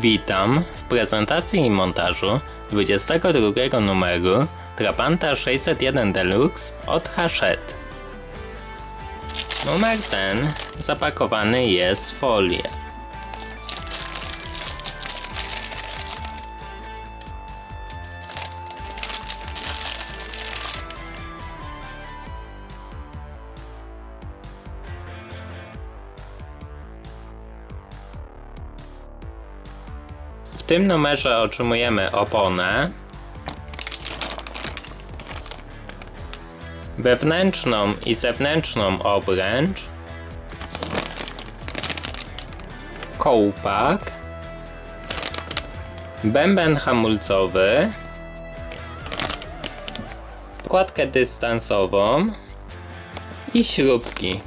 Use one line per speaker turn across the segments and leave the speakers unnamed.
Witam w prezentacji i montażu 22 numeru Trabanta 601 Deluxe od Hachette. Numer ten zapakowany jest w folię. W tym numerze otrzymujemy oponę, wewnętrzną i zewnętrzną obręcz, kołpak, bęben hamulcowy, kładkę dystansową. I śrubki.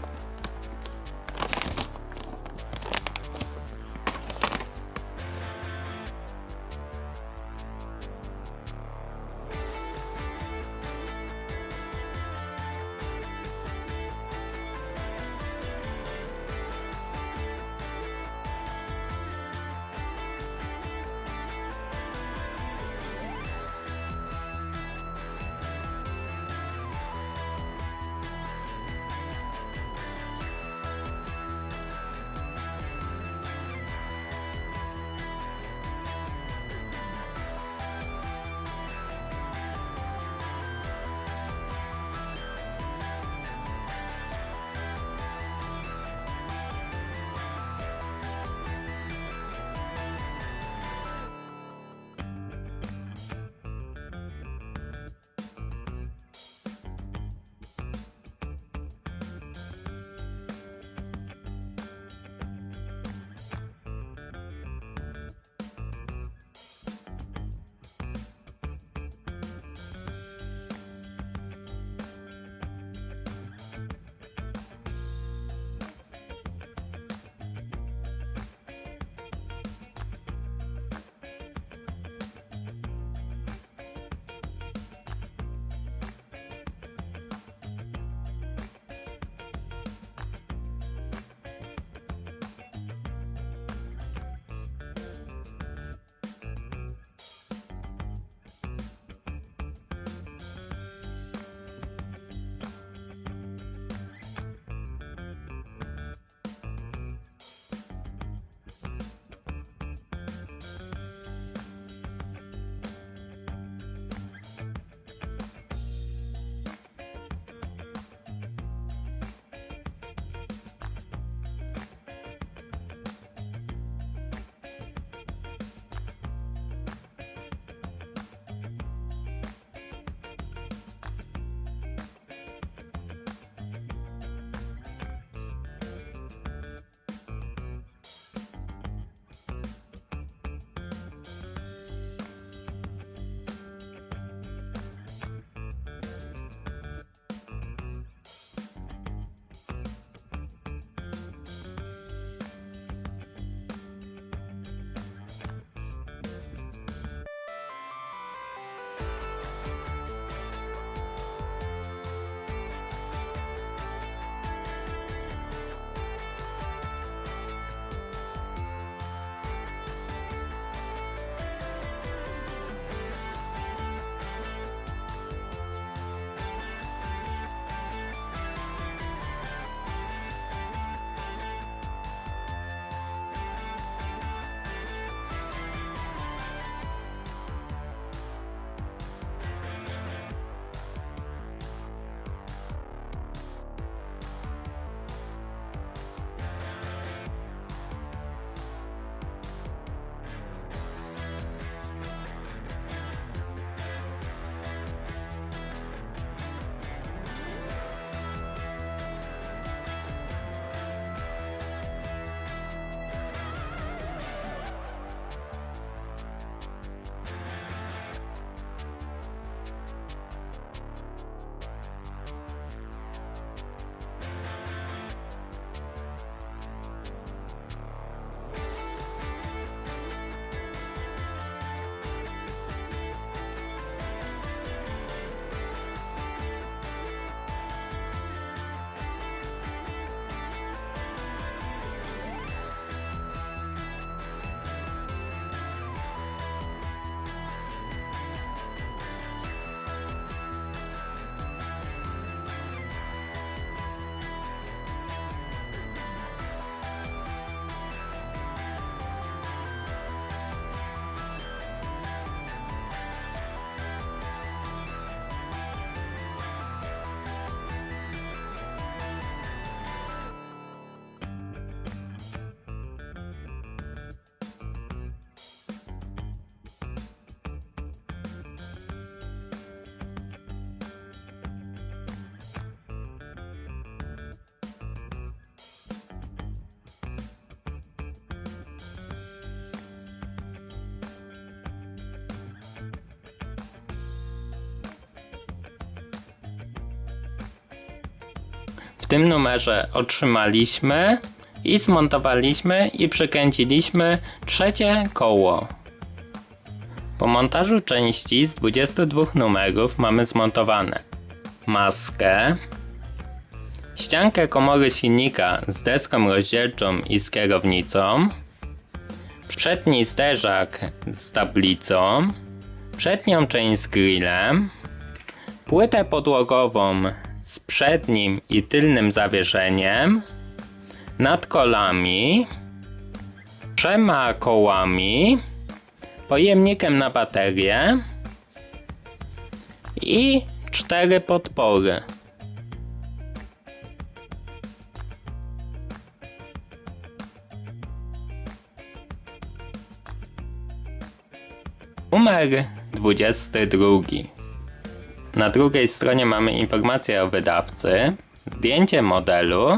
Tym numerze otrzymaliśmy i zmontowaliśmy i przykręciliśmy trzecie koło. Po montażu części z 22 numerów mamy zmontowane maskę, ściankę komory silnika z deską rozdzielczą i z kierownicą, przedni zderzak z tablicą, przednią część z grillem, płytę podłogową z przednim i tylnym zawieszeniem, nad kolami, trzema kołami, pojemnikiem na baterię i cztery podpory. Numer 22. Na drugiej stronie mamy informację o wydawcy, zdjęcie modelu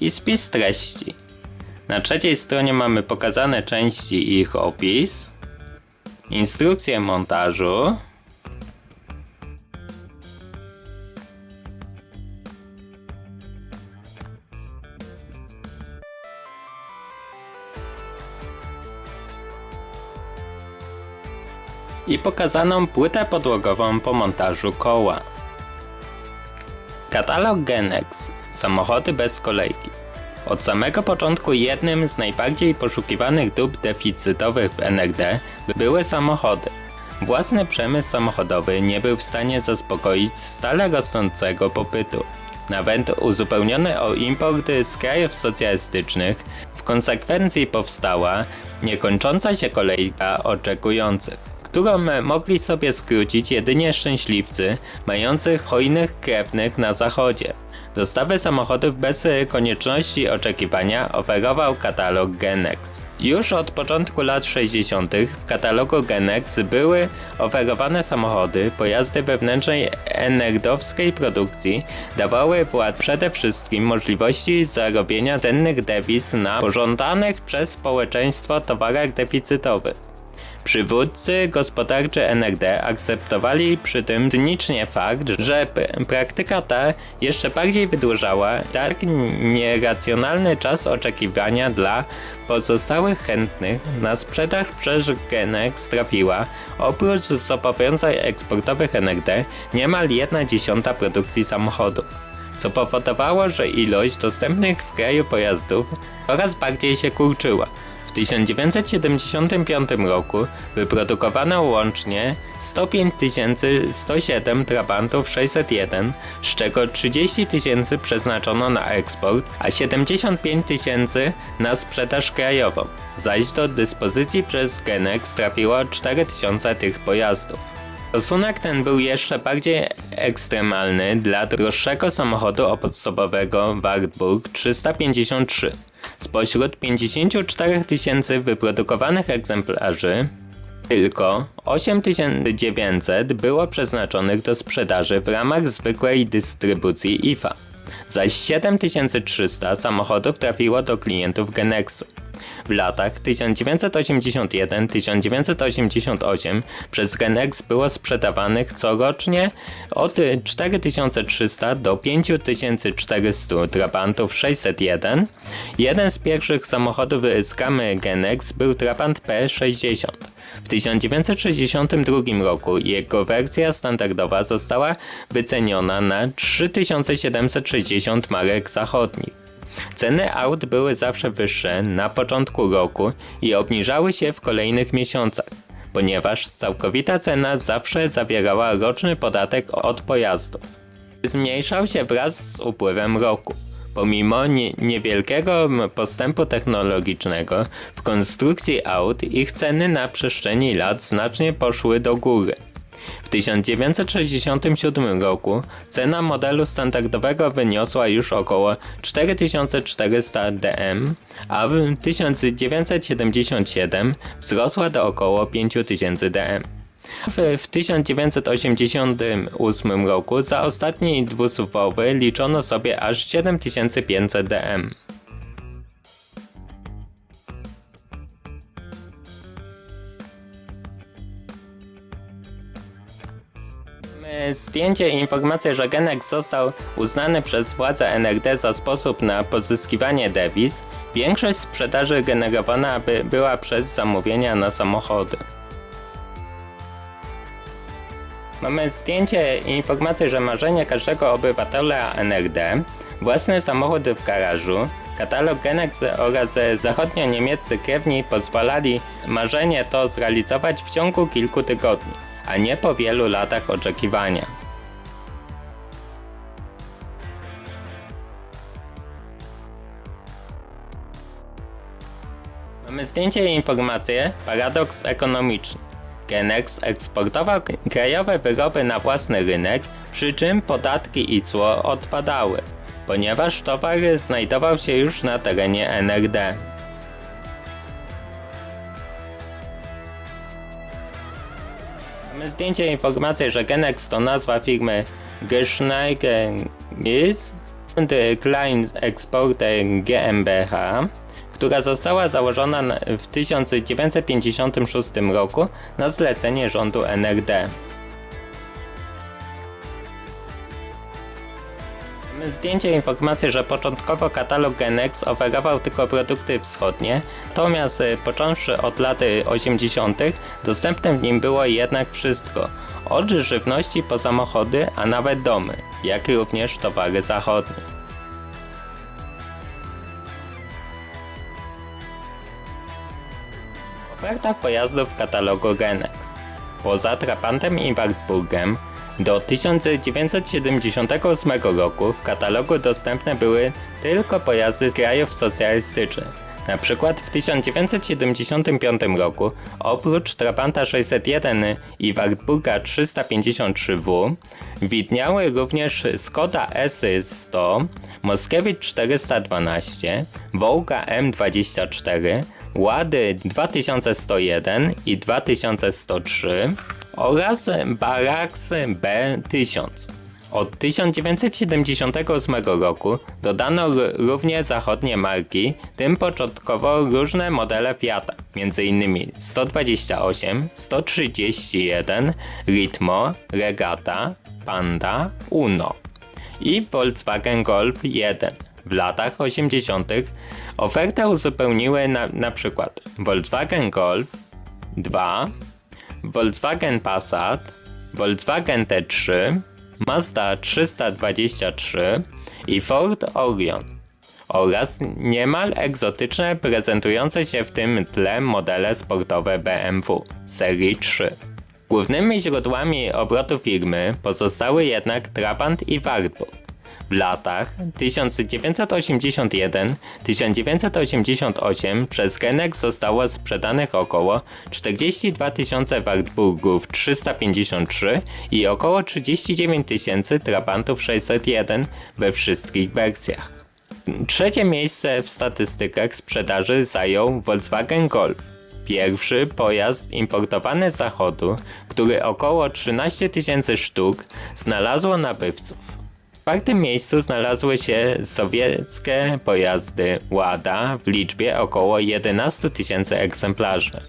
i spis treści. Na trzeciej stronie mamy pokazane części i ich opis, instrukcję montażu, i pokazaną płytę podłogową po montażu koła. Katalog Genex Samochody bez kolejki. Od samego początku jednym z najbardziej poszukiwanych dóbr deficytowych w NRD były samochody. Własny przemysł samochodowy nie był w stanie zaspokoić stale rosnącego popytu. Nawet uzupełniony o importy z krajów socjalistycznych, w konsekwencji powstała niekończąca się kolejka oczekujących którą mogli sobie skrócić jedynie szczęśliwcy mający hojnych krewnych na zachodzie. Dostawy samochodów bez konieczności oczekiwania oferował katalog Genex. Już od początku lat 60. w katalogu Genex były oferowane samochody, pojazdy wewnętrznej enerdowskiej produkcji dawały władz przede wszystkim możliwości zarobienia cennych dewiz na pożądanych przez społeczeństwo towarach deficytowych. Przywódcy gospodarczy NRD akceptowali przy tym cynicznie fakt, że praktyka ta jeszcze bardziej wydłużała tak nieracjonalny czas oczekiwania dla pozostałych chętnych na sprzedaż przez Genex trafiła, oprócz zobowiązań eksportowych NRD, niemal 1 dziesiąta produkcji samochodów co powodowało, że ilość dostępnych w kraju pojazdów coraz bardziej się kurczyła. W 1975 roku wyprodukowano łącznie 105 107 Trabantów 601, z czego 30 tysięcy przeznaczono na eksport, a 75 tysięcy na sprzedaż krajową, zaś do dyspozycji przez Genex trafiło 4000 tych pojazdów. Stosunek ten był jeszcze bardziej ekstremalny dla droższego samochodu osobowego Wartburg 353. Spośród 54 tysięcy wyprodukowanych egzemplarzy, tylko 8900 było przeznaczonych do sprzedaży w ramach zwykłej dystrybucji IFA, zaś 7300 samochodów trafiło do klientów Genexu. W latach 1981-1988 przez Genex było sprzedawanych corocznie od 4300 do 5400 Trabantów 601. Jeden z pierwszych samochodów z gamy Genex był Trabant P60. W 1962 roku jego wersja standardowa została wyceniona na 3760 marek zachodnich. Ceny aut były zawsze wyższe na początku roku i obniżały się w kolejnych miesiącach, ponieważ całkowita cena zawsze zawierała roczny podatek od pojazdu. Zmniejszał się wraz z upływem roku. Pomimo nie, niewielkiego postępu technologicznego w konstrukcji aut, ich ceny na przestrzeni lat znacznie poszły do góry. W 1967 roku cena modelu standardowego wyniosła już około 4400 DM, a w 1977 wzrosła do około 5000 DM. W, w 1988 roku za ostatni dwusuwowy liczono sobie aż 7500 DM. Mamy zdjęcie i informację, że Genex został uznany przez władze NRD za sposób na pozyskiwanie dewiz. Większość sprzedaży generowana by była przez zamówienia na samochody. Mamy zdjęcie i informację, że marzenie każdego obywatela NRD, własny samochód w garażu, katalog Genex oraz zachodnio-niemieccy krewni pozwalali marzenie to zrealizować w ciągu kilku tygodni, a nie po wielu latach oczekiwania. Mamy zdjęcie i informację, paradoks ekonomiczny. Genex eksportował krajowe wyroby na własny rynek, przy czym podatki i cło odpadały, ponieważ towar znajdował się już na terenie NRD. Zdjęcie i informację, że Genex to nazwa firmy Geschneiger Gis Klein GmbH, która została założona na- w 1956 roku na zlecenie rządu NRD. Zdjęcie i informację, że początkowo katalog Genex oferował tylko produkty wschodnie, natomiast y, począwszy od lat y, 80. dostępne w nim było jednak wszystko. Od żywności po samochody, a nawet domy, jak również towary zachodnie. Oferta pojazdów w katalogu Genex. Poza Trapantem i Wartburgem do 1978 roku w katalogu dostępne były tylko pojazdy z krajów socjalistycznych. Na przykład w 1975 roku oprócz Trabanta 601 i Wartburga 353W widniały również Skoda S100, Moskiewicz 412, Wołga M24, Łady 2101 i 2103 oraz Barax B1000. Od 1978 roku dodano również zachodnie marki, tym początkowo różne modele Fiata, m.in. 128, 131, Ritmo, Regata, Panda, Uno i Volkswagen Golf 1. W latach 80. ofertę uzupełniły na, na przykład Volkswagen Golf 2, Volkswagen Passat, Volkswagen T3, Mazda 323 i Ford Orion oraz niemal egzotyczne prezentujące się w tym tle modele sportowe BMW serii 3. Głównymi źródłami obrotu firmy pozostały jednak Trabant i Wartburg. W latach 1981-1988 przez Genex zostało sprzedanych około 42 tysiące Wartburgów 353 i około 39 tysięcy Trabantów 601 we wszystkich wersjach. Trzecie miejsce w statystykach sprzedaży zajął Volkswagen Golf. Pierwszy pojazd importowany z zachodu, który około 13 tysięcy sztuk znalazło nabywców. W czwartym miejscu znalazły się sowieckie pojazdy Łada w liczbie około 11 tysięcy egzemplarzy.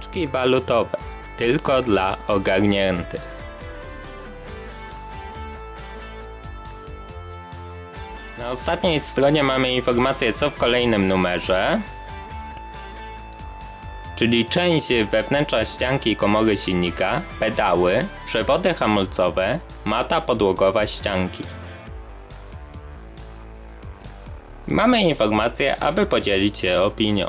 Czki walutowe tylko dla ogarniętych. Na ostatniej stronie mamy informację co w kolejnym numerze. Czyli część wewnętrzna ścianki komory silnika, pedały, przewody hamulcowe, mata podłogowa ścianki. Mamy informację, aby podzielić się opinią.